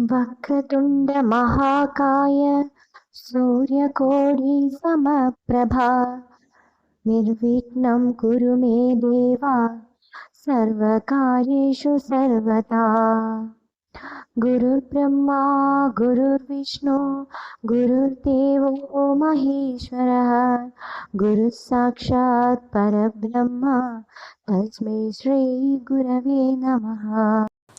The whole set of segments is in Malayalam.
वक्रतुण्डमहाकाय सूर्यकोटिसमप्रभा। निर्विघ्नं कुरु मे देवा, सर्वकार्येषु सर्वदा। गुरुर्ब्रह्मा, गुरुर्विष्णु, गुरुर्देवो महेश्वरः। गुरुः साक्षात् परब्रह्म, तस्मै श्रीगुरवे नमः।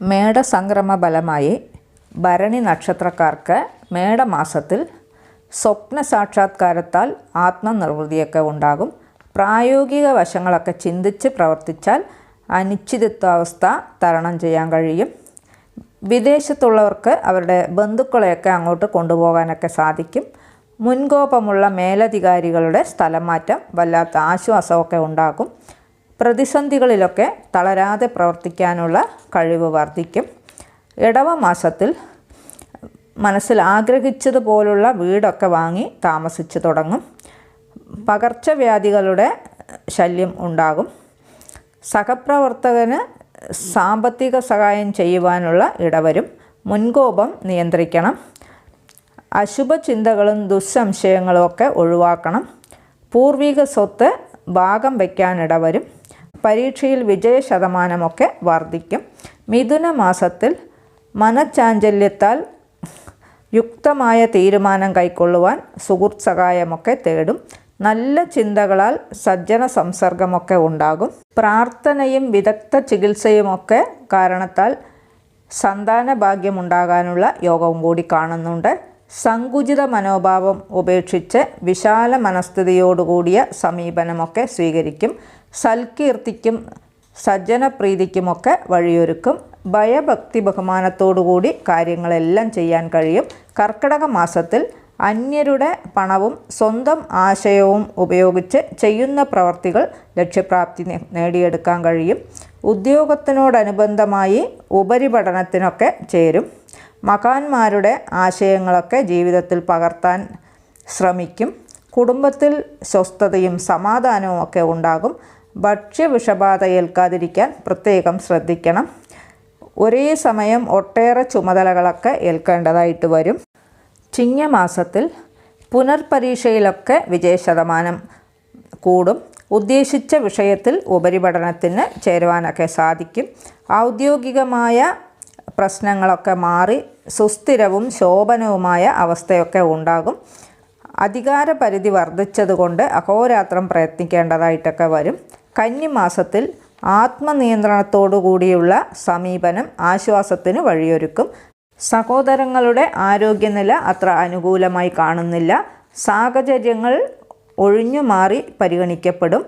മേടസംക്രമ ബലമായി ഭരണി നക്ഷത്രക്കാർക്ക് മേടമാസത്തിൽ സ്വപ്ന സാക്ഷാത്കാരത്താൽ ആത്മനിർവൃതിയൊക്കെ ഉണ്ടാകും. പ്രായോഗിക വശങ്ങളൊക്കെ ചിന്തിച്ച് പ്രവർത്തിച്ചാൽ അനിശ്ചിതത്വാവസ്ഥ തരണം ചെയ്യാൻ കഴിയും. വിദേശത്തുള്ളവർക്ക് അവരുടെ ബന്ധുക്കളെയൊക്കെ അങ്ങോട്ട് കൊണ്ടുപോകാനൊക്കെ സാധിക്കും. മുൻകോപമുള്ള മേലധികാരികളുടെ സ്ഥലമാറ്റം വല്ലാത്ത ആശ്വാസമൊക്കെ ഉണ്ടാകും. പ്രതിസന്ധികളിലൊക്കെ തളരാതെ പ്രവർത്തിക്കാനുള്ള കഴിവ് വർദ്ധിക്കും. ഇടവ മാസത്തിൽ മനസ്സിൽ ആഗ്രഹിച്ചതുപോലുള്ള വീടൊക്കെ വാങ്ങി താമസിച്ചു തുടങ്ങും. പകർച്ചവ്യാധികളുടെ ശല്യം ഉണ്ടാകും. സഹപ്രവർത്തകന് സാമ്പത്തിക സഹായം ചെയ്യുവാനുള്ള ഇടവരും. മുൻകോപം നിയന്ത്രിക്കണം. അശുഭ ചിന്തകളും ദുസ്സംശയങ്ങളും ഒക്കെ ഒഴിവാക്കണം. പൂർവിക സ്വത്ത് ഭാഗം വയ്ക്കാനിടവരും പരീക്ഷയിൽ വിജയ ശതമാനമൊക്കെ വർദ്ധിക്കും. മിഥുന മാസത്തിൽ മനച്ചാഞ്ചല്യത്താൽ യുക്തമായ തീരുമാനം കൈക്കൊള്ളുവാൻ സുഹൃത്ത് സഹായമൊക്കെ തേടും. നല്ല ചിന്തകളാൽ സജ്ജന സംസർഗമൊക്കെ ഉണ്ടാകും. പ്രാർത്ഥനയും വിദഗ്ധ ചികിത്സയുമൊക്കെ കാരണത്താൽ സന്താന ഭാഗ്യമുണ്ടാകാനുള്ള യോഗവും കൂടി കാണുന്നുണ്ട്. സങ്കുചിത മനോഭാവം ഉപേക്ഷിച്ച് വിശാല മനസ്ഥിതിയോടുകൂടിയ സമീപനമൊക്കെ സ്വീകരിക്കും സൽകീർത്തിക്കും സജ്ജനപ്രീതിക്കുമൊക്കെ വഴിയൊരുക്കും. ഭയഭക്തി ബഹുമാനത്തോടുകൂടി കാര്യങ്ങളെല്ലാം ചെയ്യാൻ കഴിയും. കർക്കിടക മാസത്തിൽ അന്യരുടെ പണവും സ്വന്തം ആശയവും ഉപയോഗിച്ച് ചെയ്യുന്ന പ്രവർത്തികൾ ലക്ഷ്യപ്രാപ്തി നേടിയെടുക്കാൻ കഴിയും. ഉദ്യോഗത്തിനോടനുബന്ധമായി ഉപരിപഠനത്തിനൊക്കെ ചേരും. മകാന്മാരുടെ ആശയങ്ങളൊക്കെ ജീവിതത്തിൽ പകർത്താൻ ശ്രമിക്കും. കുടുംബത്തിൽ സ്വസ്ഥതയും സമാധാനവും ഒക്കെ ഉണ്ടാകും. ഭക്ഷ്യവിഷബാധ ഏൽക്കാതിരിക്കാൻ പ്രത്യേകം ശ്രദ്ധിക്കണം. ഒരേ സമയം ഒട്ടേറെ ചുമതലകളൊക്കെ ഏൽക്കേണ്ടതായിട്ട് വരും. ചിങ്ങമാസത്തിൽ പുനർപരീക്ഷയിലൊക്കെ വിജയശതമാനം കൂടും. ഉദ്ദേശിച്ച വിഷയത്തിൽ ഉപരിപഠനത്തിന് ചേരുവാനൊക്കെ സാധിക്കും. ഔദ്യോഗികമായ പ്രശ്നങ്ങളൊക്കെ മാറി സുസ്ഥിരവും ശോഭനവുമായ അവസ്ഥയൊക്കെ ഉണ്ടാകും. അധികാര പരിധി വർദ്ധിച്ചതുകൊണ്ട് അഹോരാത്രം പ്രയത്നിക്കേണ്ടതായിട്ടൊക്കെ വരും. കന്നിമാസത്തിൽ ആത്മനിയന്ത്രണത്തോടു കൂടിയുള്ള സമീപനം ആശ്വാസത്തിന് വഴിയൊരുക്കും. സഹോദരങ്ങളുടെ ആരോഗ്യനില അത്ര അനുകൂലമായി കാണുന്നില്ല. സാഹചര്യങ്ങൾ ഒഴിഞ്ഞു മാറി പരിഗണിക്കപ്പെടും.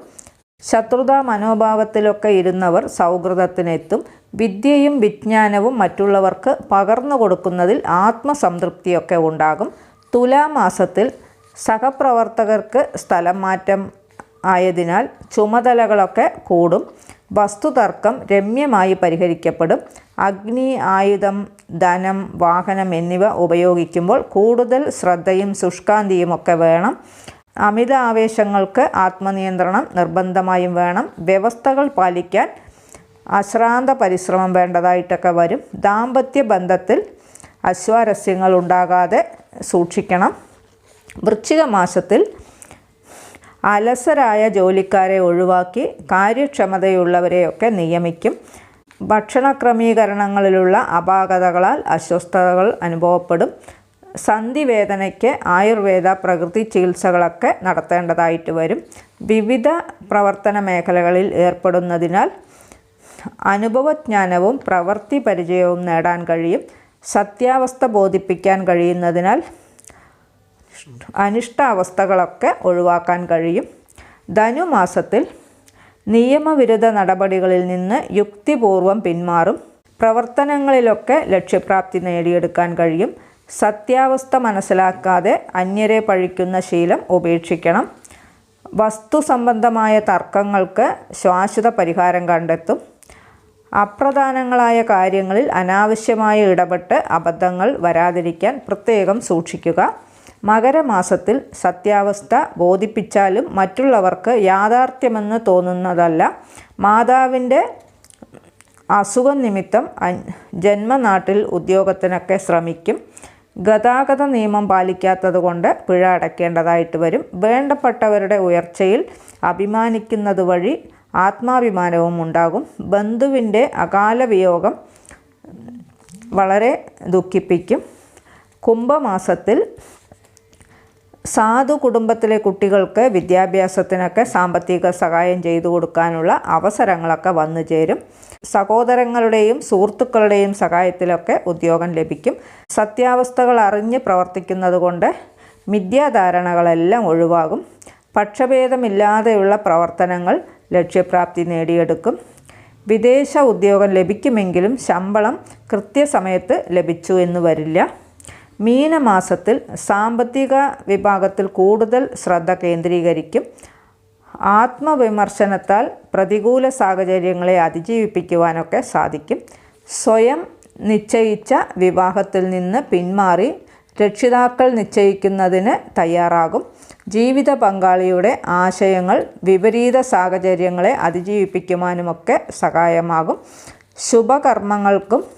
ശത്രുതാ മനോഭാവത്തിലൊക്കെ ഇരുന്നവർ സൗഹൃദത്തിനെത്തും വിദ്യയും വിജ്ഞാനവും മറ്റുള്ളവർക്ക് പകർന്നു കൊടുക്കുന്നതിൽ ആത്മസംതൃപ്തിയൊക്കെ ഉണ്ടാകും. തുലാമാസത്തിൽ സഹപ്രവർത്തകർക്ക് സ്ഥലം മാറ്റം ആയതിനാൽ ചുമതലകളൊക്കെ കൂടും. വസ്തുതർക്കം രമ്യമായി പരിഹരിക്കപ്പെടും. അഗ്നി ആയുധം ധനം വാഹനം എന്നിവ ഉപയോഗിക്കുമ്പോൾ കൂടുതൽ ശ്രദ്ധയും ശുഷ്കാന്തിയും ഒക്കെ വേണം. അമിത ആവേശങ്ങൾക്ക് ആത്മനിയന്ത്രണം നിർബന്ധമായും വേണം. വ്യവസ്ഥകൾ പാലിക്കാൻ അശ്രാന്ത പരിശ്രമം വേണ്ടതായിട്ടൊക്കെ വരും. ദാമ്പത്യ ബന്ധത്തിൽ അസ്വാരസ്യങ്ങൾ ഉണ്ടാകാതെ സൂക്ഷിക്കണം. വൃശ്ചിക മാസത്തിൽ അലസരായ ജോലിക്കാരെ ഒഴിവാക്കി കാര്യക്ഷമതയുള്ളവരെയൊക്കെ നിയമിക്കും. ഭക്ഷണ ക്രമീകരണങ്ങളിലുള്ള അപാകതകളാൽ അസ്വസ്ഥതകൾ അനുഭവപ്പെടും. സന്ധിവേദനയ്ക്ക് ആയുർവേദ പ്രകൃതി ചികിത്സകളൊക്കെ നടത്തേണ്ടതായിട്ട് വരും. വിവിധ പ്രവർത്തന മേഖലകളിൽ ഏർപ്പെടുന്നതിനാൽ അനുഭവജ്ഞാനവും പ്രവൃത്തി പരിചയവും നേടാൻ കഴിയും. സത്യാവസ്ഥ ബോധിപ്പിക്കാൻ കഴിയുന്നതിനാൽ അനിഷ്ടാവസ്ഥകളൊക്കെ ഒഴിവാക്കാൻ കഴിയും. ധനുമാസത്തിൽ നിയമവിരുദ്ധ നടപടികളിൽ നിന്ന് യുക്തിപൂർവം പിന്മാറും. പ്രവർത്തനങ്ങളിലൊക്കെ ലക്ഷ്യപ്രാപ്തി നേടിയെടുക്കാൻ കഴിയും. സത്യാവസ്ഥ മനസ്സിലാക്കാതെ അന്യരെ പഴിക്കുന്ന ശീലം ഉപേക്ഷിക്കണം. വസ്തു സംബന്ധമായ തർക്കങ്ങൾക്ക് ശാശ്വത പരിഹാരം കണ്ടെത്തും. അപ്രധാനങ്ങളായ കാര്യങ്ങളിൽ അനാവശ്യമായി ഇടപെട്ട് അബദ്ധങ്ങൾ വരാതിരിക്കാൻ പ്രത്യേകം സൂക്ഷിക്കുക. മകരമാസത്തിൽ സത്യാവസ്ഥ ബോധിപ്പിച്ചാലും മറ്റുള്ളവർക്ക് യാഥാർത്ഥ്യമെന്ന് തോന്നുന്നതല്ല. മാതാവിന്റെ അസുഖം നിമിത്തം ജന്മനാട്ടിൽ ഉദ്യോഗത്തിനൊക്കെ ശ്രമിക്കും. ഗതാഗത നിയമം പാലിക്കാത്തതുകൊണ്ട് പിഴ അടയ്ക്കേണ്ടതായിട്ട് വരും. വേണ്ടപ്പെട്ടവരുടെ ഉയർച്ചയിൽ അഭിമാനിക്കുന്നത് വഴി ആത്മാഭിമാനവും ഉണ്ടാകും. ബന്ധുവിന്റെ അകാല വിയോഗം വളരെ ദുഃഖിപ്പിക്കും. കുംഭമാസത്തിൽ സാധു കുടുംബത്തിലെ കുട്ടികൾക്ക് വിദ്യാഭ്യാസത്തിനൊക്കെ സാമ്പത്തിക സഹായം ചെയ്തു കൊടുക്കാനുള്ള അവസരങ്ങളൊക്കെ വന്നു ചേരും. സഹോദരങ്ങളുടെയും സുഹൃത്തുക്കളുടെയും സഹായത്തിലൊക്കെ ഉദ്യോഗം ലഭിക്കും. സത്യാവസ്ഥകൾ അറിഞ്ഞ് പ്രവർത്തിക്കുന്നത് കൊണ്ട് മിഥ്യാധാരണകളെല്ലാം ഒഴിവാകും. പക്ഷഭേദമില്ലാതെയുള്ള പ്രവർത്തനങ്ങൾ ലക്ഷ്യപ്രാപ്തി നേടിയെടുക്കും. വിദേശ ഉദ്യോഗം ലഭിക്കുമെങ്കിലും ശമ്പളം കൃത്യസമയത്ത് ലഭിച്ചു എന്ന് വരില്ല. മീനമാസത്തിൽ സാമ്പത്തിക വിഭാഗത്തിൽ കൂടുതൽ ശ്രദ്ധ കേന്ദ്രീകരിക്കും. ആത്മവിമർശനത്താൽ പ്രതികൂല സാഹചര്യങ്ങളെ അതിജീവിപ്പിക്കുവാനൊക്കെ സാധിക്കും. സ്വയം നിശ്ചയിച്ച വിവാഹത്തിൽ നിന്ന് പിന്മാറി രക്ഷിതാക്കൾ നിശ്ചയിക്കുന്നതിന് തയ്യാറാകും. ജീവിത പങ്കാളിയുടെ ആശയങ്ങൾ വിപരീത സാഹചര്യങ്ങളെ അതിജീവിപ്പിക്കുവാനുമൊക്കെ സഹായമാകും. ശുഭകർമ്മങ്ങൾക്കും